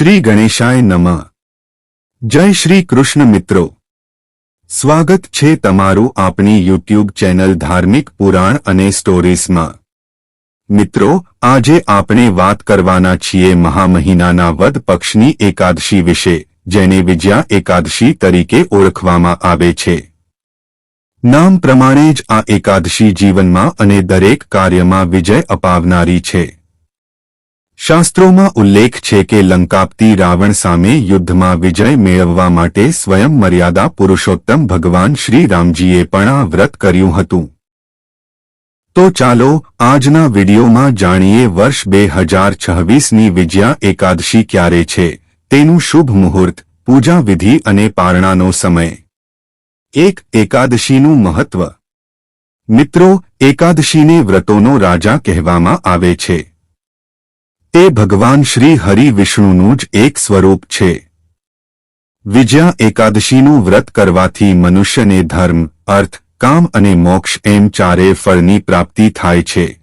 શ્રી ગણેશાય નમઃ. જય શ્રી કૃષ્ણ મિત્રો. સ્વાગત છે તમારું આપણી યુટ્યુબ ચેનલ ધાર્મિક પુરાણ અને સ્ટોરીઝમાં. મિત્રો, આજે આપણે વાત કરવાના છીએ મહામહિનાના વદ પક્ષની એકાદશી વિશે, જેને વિજયા એકાદશી તરીકે ઓળખવામાં આવે છે. નામ પ્રમાણે જ આ એકાદશી જીવનમાં અને દરેક કાર્યમાં વિજય અપાવનારી છે. શાસ્ત્રોમાં ઉલ્લેખ છે કે લંકાપતી રાવણ સામે યુદ્ધમાં વિજય મેળવવા માટે સ્વયં મર્યાદા પુરુષોત્તમ ભગવાન શ્રી રામજીએ પણ આ વ્રત કર્યું હતું. તો ચાલો આજના વિડીયોમાં જાણીએ વર્ષ બે હજાર છવ્વીસની વિજયા એકાદશી ક્યારે છે? તેનું શુભ મુહૂર્ત, પૂજા વિધિ અને પારણાનો સમય. એક એકાદશીનું મહત્વ. મિત્રો, એકાદશીને વ્રતોનો રાજા કહેવામાં આવે છે. તે ભગવાન શ્રી હરિ વિષ્ણુનું જ એક સ્વરૂપ છે. વિજયા એકાદશીનું વ્રત કરવાથી મનુષ્યને ધર્મ, અર્થ, કામ અને મોક્ષ એમ ચારે ફળની પ્રાપ્તિ થાય છે.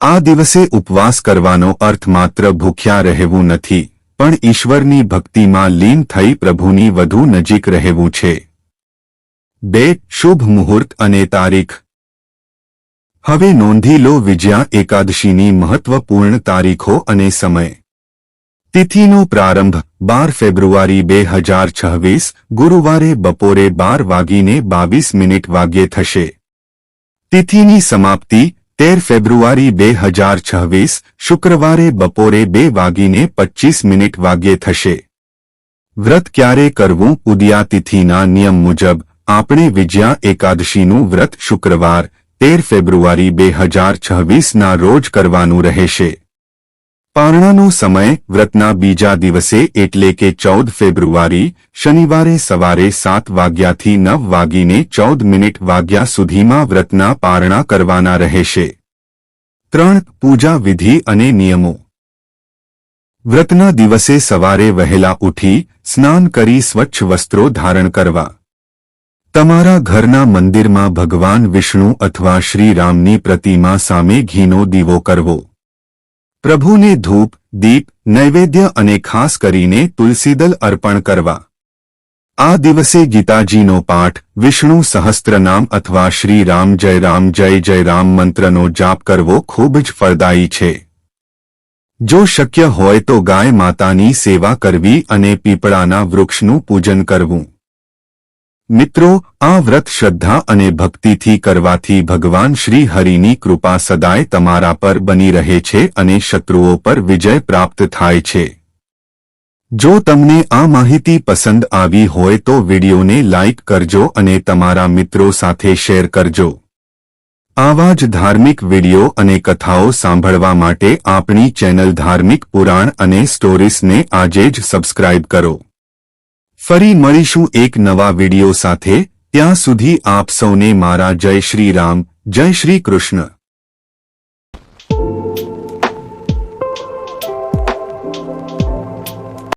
આ દિવસે ઉપવાસ કરવાનો અર્થ માત્ર ભૂખ્યા રહેવું નથી, પણ ઈશ્વરની ભક્તિમાં લીન થઈ પ્રભુની વધુ નજીક રહેવું છે. બે, શુભ મુહૂર્ત અને તારીખ. હવે નોંધી લો વિજયા એકાદશીની મહત્વપૂર્ણ તારીખો અને સમય. તિથિનો પ્રારંભ, બાર ફેબ્રુઆરી બે હજાર છવ્વીસ, ગુરુવારે બપોરે બાર વાગીને બાવીસ મિનિટ વાગ્યે થશે. તિથિની સમાપ્તિ, તેર ફેબ્રુઆરી બે હજાર છવ્વીસ, શુક્રવારે બપોરે બે વાગીને પચ્ચીસ મિનિટ વાગ્યે થશે. વ્રત ક્યારે કરવું? ઉદયા તિથિના નિયમ મુજબ, આપણે વિજયા એકાદશીનું વ્રત શુક્રવાર તેર ફેબ્રુઆરી બે હજાર છવ્વીસના રોજ કરવાનું રહેશે. પારણાનો સમય વ્રતના બીજા દિવસે એટલે કે ચૌદ ફેબ્રુઆરી શનિવારે સવારે સાત વાગ્યાથી નવ વાગીને ચૌદ મિનિટ વાગ્યા સુધીમાં વ્રતના પારણા કરવાના રહેશે. ત્રણ પૂજા વિધિ અને નિયમો. વ્રતના દિવસે સવારે વહેલા ઉઠી સ્નાન કરી સ્વચ્છ વસ્ત્રો ધારણ કરવા. તમારા ઘરના મંદિરમાં ભગવાન વિષ્ણુ અથવા શ્રીરામની પ્રતિમા સામે ઘીનો દીવો કરવો. પ્રભુને ધૂપ, દીપ, નૈવેદ્ય અને ખાસ કરીને તુલસીદલ અર્પણ કરવા. આ દિવસે ગીતાજીનો પાઠ, વિષ્ણુ સહસ્ત્રનામ અથવા શ્રી રામ જય રામ જય જય રામ મંત્રનો જાપ કરવો ખૂબ જ ફળદાયી છે. જો શક્ય હોય તો ગાય માતાની સેવા કરવી અને પીપળાના વૃક્ષનું પૂજન કરવું. મિત્રો, આ વ્રત શ્રદ્ધા અને ભક્તિથી કરવાથી ભગવાન શ્રી હરિની કૃપા સદાય તમારા પર બની રહે છે અને શત્રુઓ પર વિજય પ્રાપ્ત થાય છે. જો તમને આ માહિતી પસંદ આવી હોય તો વિડીયોને લાઇક કરજો અને તમારા મિત્રો સાથે શેર કરજો. આવા જ ધાર્મિક વીડિયો અને કથાઓ સાંભળવા માટે આપણી ચેનલ ધાર્મિક પુરાણ અને સ્ટોરીઝને આજે જ સબસ્ક્રાઇબ કરો. ફરી મળીશું એક નવા વિડિયો સાથે, ત્યાં સુધી આપ સૌને મારા જય શ્રી રામ, જય શ્રી કૃષ્ણ.